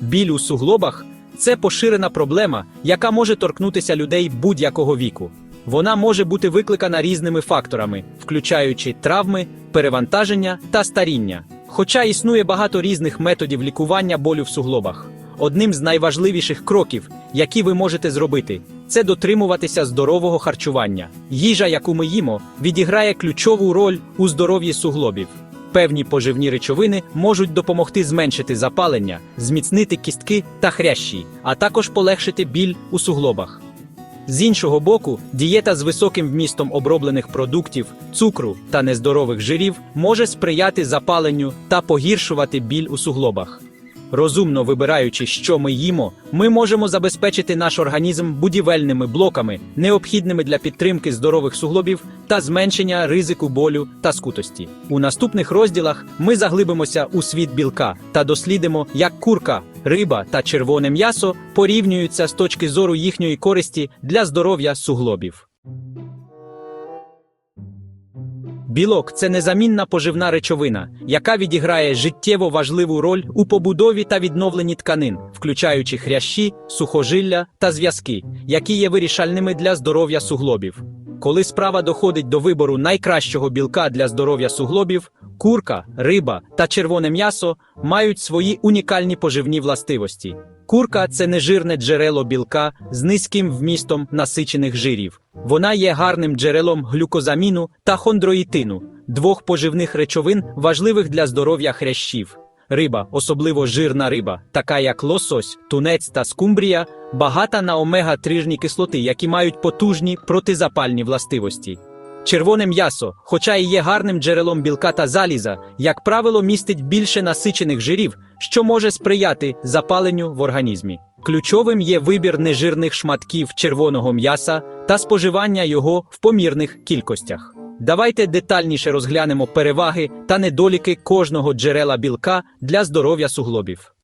Біль у суглобах це поширена проблема, яка може торкнутися людей будь-якого віку. Вона може бути викликана різними факторами, включаючи травми, перевантаження та старіння. Хоча існує багато різних методів лікування болю в суглобах. Одним з найважливіших кроків, які ви можете зробити, це дотримуватися здорового харчування. Їжа, яку ми їмо, відіграє ключову роль у здоров'ї суглобів. Певні поживні речовини можуть допомогти зменшити запалення, зміцнити кістки та хрящі, а також полегшити біль у суглобах. З іншого боку, дієта з високим вмістом оброблених продуктів, цукру та нездорових жирів може сприяти запаленню та погіршувати біль у суглобах. Розумно вибираючи, що ми їмо, ми можемо забезпечити наш організм будівельними блоками, необхідними для підтримки здорових суглобів та зменшення ризику болю та скутості. У наступних розділах ми заглибимося у світ білка та дослідимо, як курка, риба та червоне м'ясо порівнюються з точки зору їхньої користі для здоров'я суглобів. Білок це незамінна поживна речовина, яка відіграє життєво важливу роль у побудові та відновленні тканин, включаючи хрящі, сухожилля та зв'язки, які є вирішальними для здоров'я суглобів. Коли справа доходить до вибору найкращого білка для здоров'я суглобів, курка, риба та червоне м'ясо мають свої унікальні поживні властивості. Курка це нежирне джерело білка з низьким вмістом насичених жирів. Вона є гарним джерелом глюкозаміну та хондроїтину, двох поживних речовин, важливих для здоров'я хрящів. Риба, особливо жирна риба, така як лосось, тунець та скумбрія, багата на омега-3 кислоти, які мають потужні протизапальні властивості. Червоне м'ясо, хоча і є гарним джерелом білка та заліза, як правило, містить більше насичених жирів, що може сприяти запаленню в організмі. Ключовим є вибір нежирних шматків червоного м'яса та споживання його в помірних кількостях. Давайте детальніше розглянемо переваги та недоліки кожного джерела білка для здоров'я суглобів.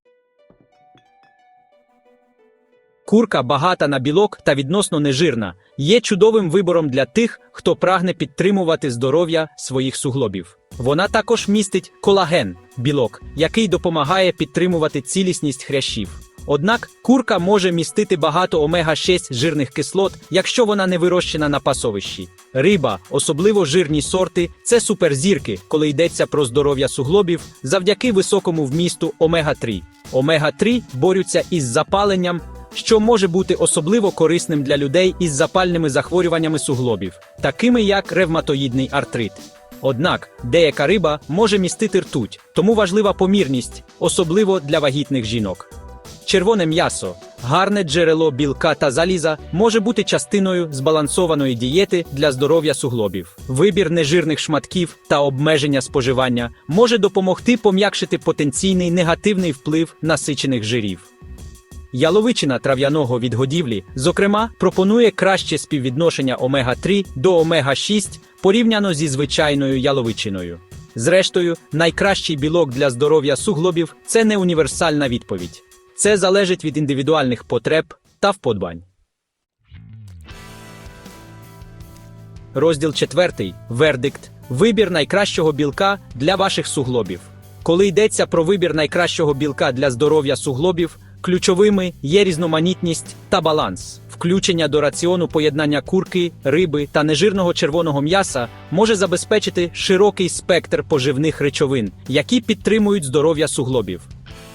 Курка багата на білок та відносно нежирна, є чудовим вибором для тих, хто прагне підтримувати здоров'я своїх суглобів. Вона також містить колаген, білок, який допомагає підтримувати цілісність хрящів. Однак курка може містити багато омега-6 жирних кислот, якщо вона не вирощена на пасовищі. Риба, особливо жирні сорти, це суперзірки, коли йдеться про здоров'я суглобів завдяки високому вмісту омега-3. Омега-3 борються із запаленням, що може бути особливо корисним для людей із запальними захворюваннями суглобів, такими як ревматоїдний артрит. Однак деяка риба може містити ртуть, тому важлива помірність, особливо для вагітних жінок. Червоне м'ясо, гарне джерело білка та заліза, може бути частиною збалансованої дієти для здоров'я суглобів. Вибір нежирних шматків та обмеження споживання може допомогти пом'якшити потенційний негативний вплив насичених жирів. Яловичина трав'яного відгодівлі, зокрема, пропонує краще співвідношення омега-3 до омега-6 порівняно зі звичайною яловичиною. Зрештою, найкращий білок для здоров'я суглобів це не універсальна відповідь. Це залежить від індивідуальних потреб та вподбань. Розділ 4. Вердикт. Вибір найкращого білка для ваших суглобів. Коли йдеться про вибір найкращого білка для здоров'я суглобів, ключовими є різноманітність та баланс. Включення до раціону поєднання курки, риби та нежирного червоного м'яса може забезпечити широкий спектр поживних речовин, які підтримують здоров'я суглобів.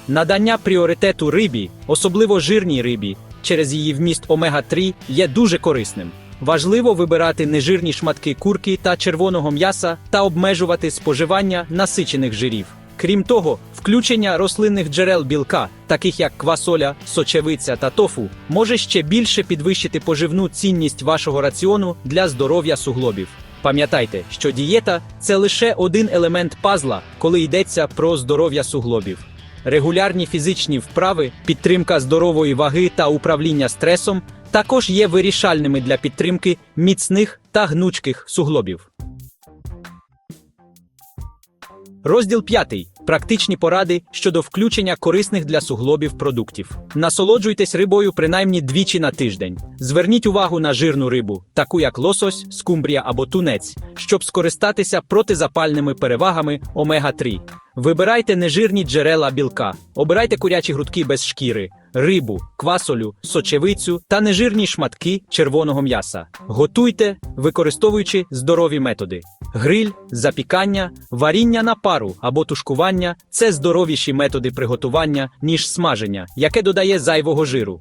Надання пріоритету рибі, особливо жирній рибі, через її вміст омега-3 є дуже корисним. Важливо вибирати нежирні шматки курки та червоного м'яса та обмежувати споживання насичених жирів. Крім того, включення рослинних джерел білка, таких як квасоля, сочевиця та тофу, може ще більше підвищити поживну цінність вашого раціону для здоров'я суглобів. Пам'ятайте, що дієта це лише один елемент пазла, коли йдеться про здоров'я суглобів. Регулярні фізичні вправи, підтримка здорової ваги та управління стресом також є вирішальними для підтримки міцних та гнучких суглобів. Розділ 5. Практичні поради щодо включення корисних для суглобів продуктів. Насолоджуйтесь рибою принаймні двічі на тиждень. Зверніть увагу на жирну рибу, таку як лосось, скумбрія або тунець, щоб скористатися протизапальними перевагами омега-3. Вибирайте нежирні джерела білка, обирайте курячі грудки без шкіри, рибу, квасолю, сочевицю та нежирні шматки червоного м'яса. Готуйте, використовуючи здорові методи. Гриль, запікання, варіння на пару або тушкування це здоровіші методи приготування, ніж смаження, яке додає зайвого жиру.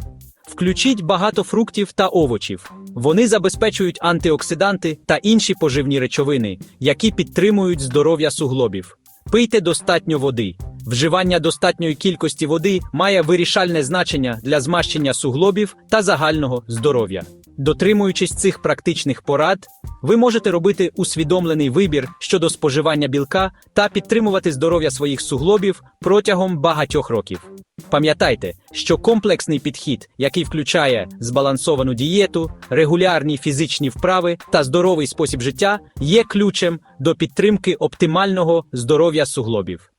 Включіть багато фруктів та овочів. Вони забезпечують антиоксиданти та інші поживні речовини, які підтримують здоров'я суглобів. Пийте достатньо води. Вживання достатньої кількості води має вирішальне значення для змащення суглобів та загального здоров'я. Дотримуючись цих практичних порад, ви можете робити усвідомлений вибір щодо споживання білка та підтримувати здоров'я своїх суглобів протягом багатьох років. Пам'ятайте, що комплексний підхід, який включає збалансовану дієту, регулярні фізичні вправи та здоровий спосіб життя, є ключем до підтримки оптимального здоров'я суглобів.